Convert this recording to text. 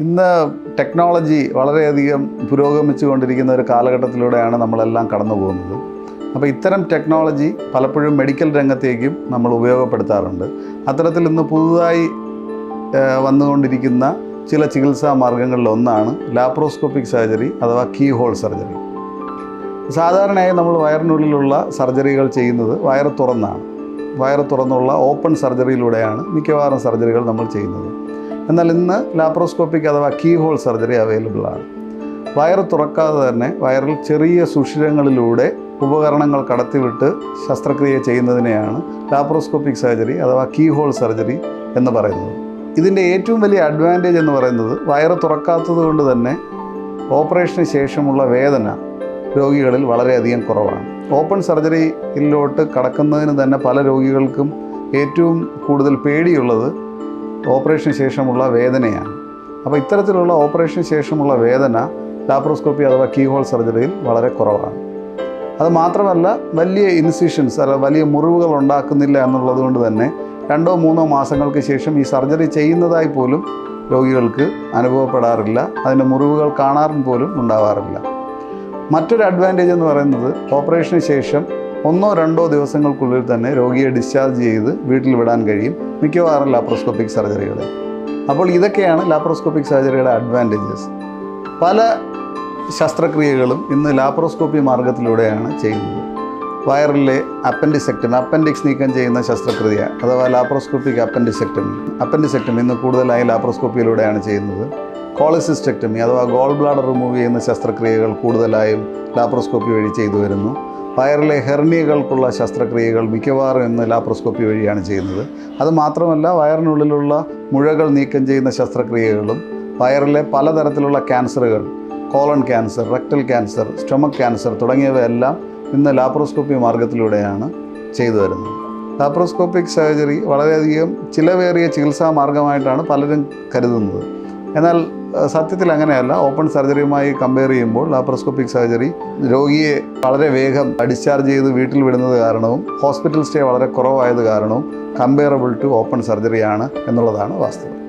ഇന്ന് ടെക്നോളജി വളരെയധികം പുരോഗമിച്ചുകൊണ്ടിരിക്കുന്ന ഒരു കാലഘട്ടത്തിലൂടെയാണ് നമ്മളെല്ലാം കടന്നു പോകുന്നത് അപ്പോൾ ഇത്തരം ടെക്നോളജി പലപ്പോഴും മെഡിക്കൽ രംഗത്തേക്കും നമ്മൾ ഉപയോഗപ്പെടുത്താറുണ്ട്. അത്തരത്തിൽ ഇന്ന് പുതുതായി വന്നുകൊണ്ടിരിക്കുന്ന ചില ചികിത്സാ മാർഗങ്ങളിൽ ഒന്നാണ് ലാപ്രോസ്കോപ്പിക് സർജറി അഥവാ കീ ഹോൾ സർജറി. സാധാരണയായി നമ്മൾ വയറിനുള്ളിലുള്ള സർജറികൾ ചെയ്യുന്നത് വയറ് തുറന്നാണ്. വയറ് തുറന്നുള്ള ഓപ്പൺ സർജറിയിലൂടെയാണ് മിക്കവാറും സർജറികൾ നമ്മൾ ചെയ്യുന്നത്. എന്നാൽ ഇന്ന് ലാപ്രോസ്കോപ്പിക് അഥവാ കീ ഹോൾ സർജറി അവൈലബിൾ ആണ്. വയറ് തുറക്കാതെ തന്നെ വയറിൽ ചെറിയ സുഷിരങ്ങളിലൂടെ ഉപകരണങ്ങൾ കടത്തിവിട്ട് ശസ്ത്രക്രിയ ചെയ്യുന്നതിനെയാണ് ലാപ്രോസ്കോപ്പിക് സർജറി അഥവാ കീ ഹോൾ സർജറി എന്ന് പറയുന്നത്. ഇതിന്റെ ഏറ്റവും വലിയ അഡ്വാന്റേജ് എന്ന് പറയുന്നത് വയറ് തുറക്കാത്തത് കൊണ്ട് തന്നെ ഓപ്പറേഷന് ശേഷമുള്ള വേദന രോഗികളിൽ വളരെയധികം കുറവാണ്. ഓപ്പൺ സർജറിയിലോട്ട് കടക്കുന്നതിന് തന്നെ പല രോഗികൾക്കും ഏറ്റവും കൂടുതൽ പേടിയുള്ളത് ഓപ്പറേഷന് ശേഷമുള്ള വേദനയാണ്. അപ്പോൾ ഇത്തരത്തിലുള്ള ഓപ്പറേഷന് ശേഷമുള്ള വേദന ലാപ്രോസ്കോപ്പി അഥവാ കീഹോൾ സർജറിയിൽ വളരെ കുറവാണ്. അത് മാത്രമല്ല വലിയ ഇൻസിഷൻസ് അല്ല വലിയ മുറിവുകൾ ഉണ്ടാക്കുന്നില്ല എന്നുള്ളത് കൊണ്ട് തന്നെ രണ്ടോ മൂന്നോ മാസങ്ങൾക്ക് ശേഷം ഈ സർജറി ചെയ്യുന്നതായി പോലും രോഗികൾക്ക് അനുഭവപ്പെടാറില്ല. അതിന്റെ മുറിവുകൾ കാണാറും പോലും ഉണ്ടാവാറില്ല. മറ്റൊരു അഡ്വാന്റേജ് എന്ന് പറയുന്നത് ഓപ്പറേഷന് ശേഷം ഒന്നോ രണ്ടോ ദിവസങ്ങൾക്കുള്ളിൽ തന്നെ രോഗിയെ ഡിസ്ചാർജ് ചെയ്ത് വീട്ടിൽ വിടാൻ കഴിയും. മിക്കവാറും ലാപ്രോസ്കോപ്പിക് സർജറികളിൽ അപ്പോൾ ഇതൊക്കെയാണ് ലാപ്രോസ്കോപ്പിക് സർജറിയുടെ അഡ്വാന്റേജസ് പല ശസ്ത്രക്രിയകളും ഇന്ന് ലാപ്രോസ്കോപ്പി മാർഗത്തിലൂടെയാണ് ചെയ്യുന്നത്. വയറിലെ അപ്പൻഡിസെക്ടമി അപ്പൻഡിക്സ് നീക്കം ചെയ്യുന്ന ശസ്ത്രക്രിയ അഥവാ ലാപ്രോസ്കോപ്പിക് അപ്പൻഡിസെക്ടമി അപ്പൻഡിസെക്ടമി ഇന്ന് കൂടുതലായി ലാപ്രോസ്കോപ്പിയിലൂടെയാണ് ചെയ്യുന്നത്. കോളസിസ്റ്റെക്ടമി അഥവാ ഗോൾ ബ്ലാഡർ റിമൂവ് ചെയ്യുന്ന ശസ്ത്രക്രിയകൾ കൂടുതലായും ലാപ്രോസ്കോപ്പി വഴി ചെയ്തു വരുന്നു. വയറിലെ ഹെർണിയകൾക്കുള്ള ശസ്ത്രക്രിയകൾ മിക്കവാറും ഇന്ന് ലാപ്രോസ്കോപ്പി വഴിയാണ് ചെയ്യുന്നത്. അത് മാത്രമല്ല വയറിനുള്ളിലുള്ള മുഴകൾ നീക്കം ചെയ്യുന്ന ശസ്ത്രക്രിയകളും വയറിലെ പലതരത്തിലുള്ള ക്യാൻസറുകൾ colon cancer rectal cancer stomach cancer തുടങ്ങിയവയെല്ലാം ഇന്ന് ലാപ്രോസ്കോപ്പി മാർഗത്തിലൂടെയാണ് ചെയ്തു വരുന്നത്. ലാപ്രോസ്കോപ്പിക് സർജറി വളരെയധികം ചിലവേറിയ ചികിത്സാ മാർഗമായിട്ടാണ് പലരും കരുതുന്നത്. എന്നാൽ സത്യത്തിൽ അങ്ങനെയല്ല. ഓപ്പൺ സർജറിയുമായി കമ്പയർ ചെയ്യുമ്പോൾ ലാപ്രോസ്കോപ്പിക് സർജറി രോഗിയെ വളരെ വേഗം ഡിസ്ചാർജ് ചെയ്ത് വീട്ടിൽ വിടുന്നത് കാരണവും ഹോസ്പിറ്റൽ സ്റ്റേ വളരെ കുറവായത് കാരണവും കമ്പയറബിൾ ടു ഓപ്പൺ സർജറിയാണ് എന്നുള്ളതാണ് വാസ്തവം.